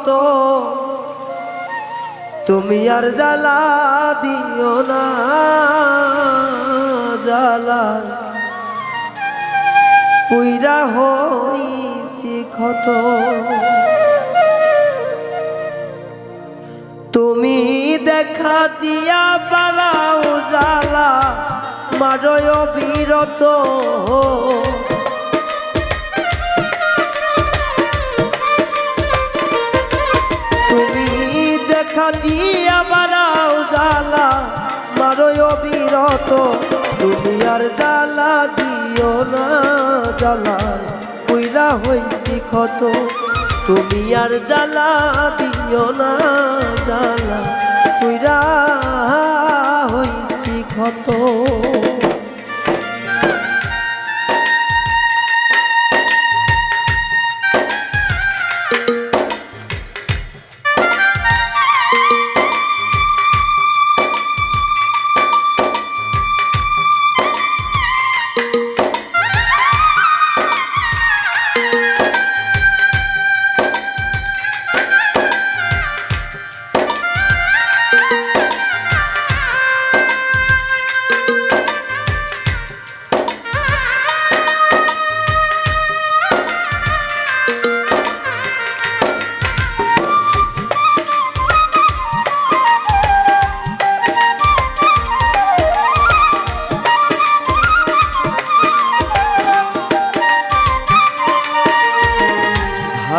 কত তুমি আর জ্বালা দিও না, জ্বালা। পুইরা হইছি ক্ষত। তুমি দেখা দিয়া পালাও জ্বালা মারয় বিরত তুমি না জ্বালা কইরা হইছি ক্ষত। তুমি আর জ্বালা দিও না জ্বালা কইরা হইছি ক্ষত।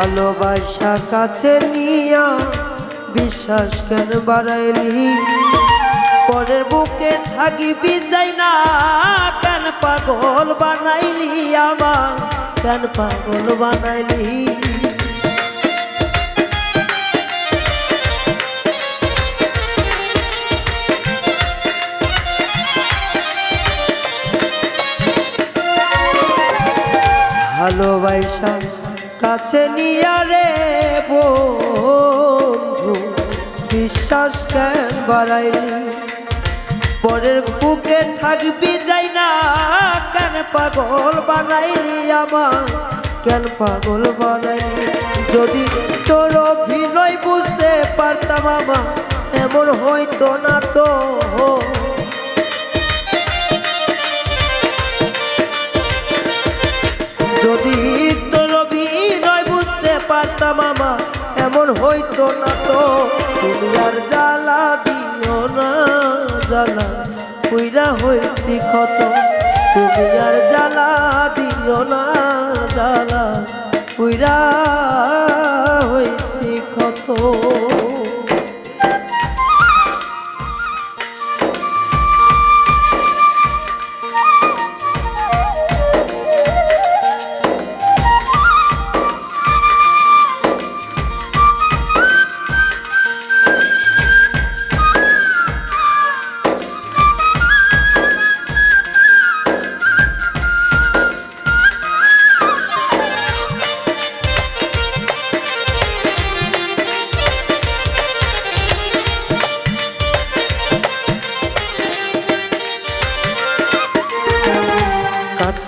ভালোবাসা কাছে নিয়া বিশ্বাস কেন বাড়াইলি? পরের বুকে থাকিবি যাই না, কেন পাগল বানাইলি আমার কেন পাগল বানাইলি? ভালোবাসা কাছে নিয়া রে বন্ধু, বিশ্বাস কেন বাড়াইলি? পরের বুকে থাকবি যাই না, কেন পাগল বানাইলি আমার কেন পাগল বানাইলি? যদি তোর অভিনয় বুঝতে পারতাম আমার এমন হইতো না তো। পুইরা কত তুমি আর জ্বালা দিও না জ্বালা। পুইরা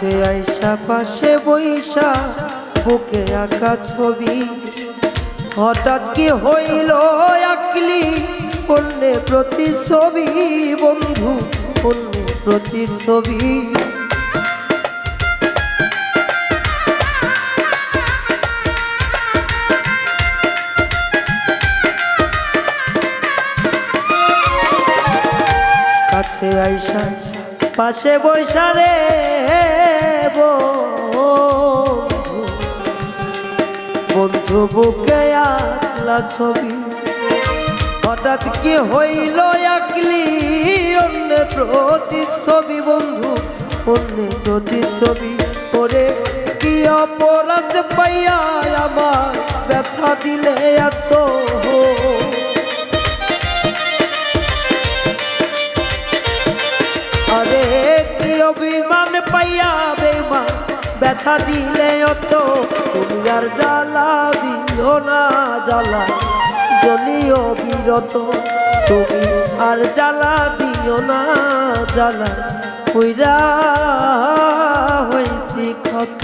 কাছে আইসা পাশে বইসা বুকে আঁকা ছবি। হঠাৎ কি হইল আঁকলি অন্যের প্রতি ছবি বন্ধু অন্যের প্রতি ছবি কাছে আইসা পাশে বৈশা রে। বন্ধু। বুকে আঁকলা ছবি, হঠাৎ কি হইল আঁকলি অন্য প্রতি ছবি বন্ধু অন্য প্রতি ছবি ওরে কি অপরাধ পাইয়া আমার ব্যথা দিলে ব্যথা দিলে অত, তুমি আর জ্বালা দিও না, জ্বালা। জলিও বিরত, তুমি আর জ্বালা দিও না, জ্বালা। হইরা হয়েছি ক্ষত।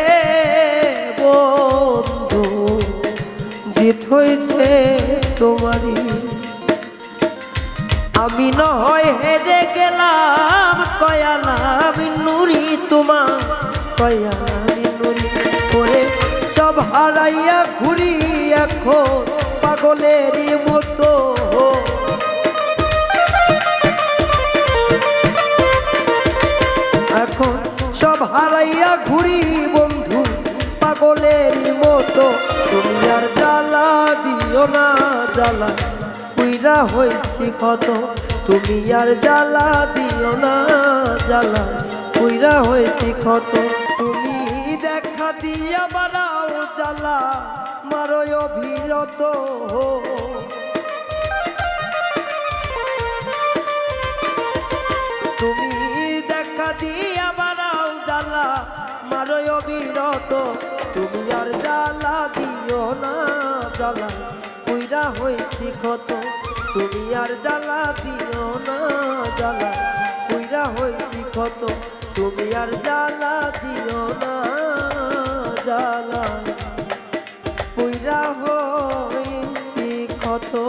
বন্ধু, জিত হয়েছে তোমারই। আমি নহয় হেরে গেলাম কয়ালাম নুরি তোমা কয়ালাম নুরি। করে সব হারাইয়া ঘুরি এখন, পাগলেরই মতো। এখন সব হারাইয়া ঘুরি পাগলের মতো। তুমি আর জ্বালা দিও না, জ্বালা। কুইরা হয়েছি কত তুমি আর জ্বালা দিও না, জ্বালা। কুইরা হয়েছি কত তুমি দেখা দিয়া বাড়াও, জ্বালা। মারো অভিরত তুমি দেখা দিয়া বাড়াও, জ্বালা। মারো অবিরত তুমি আর জ্বালা দিও না, জ্বালা। কইরা হইছি ক্ষত। তুমি আর জ্বালা দিও না, জ্বালা। কইরা হইছি ক্ষত।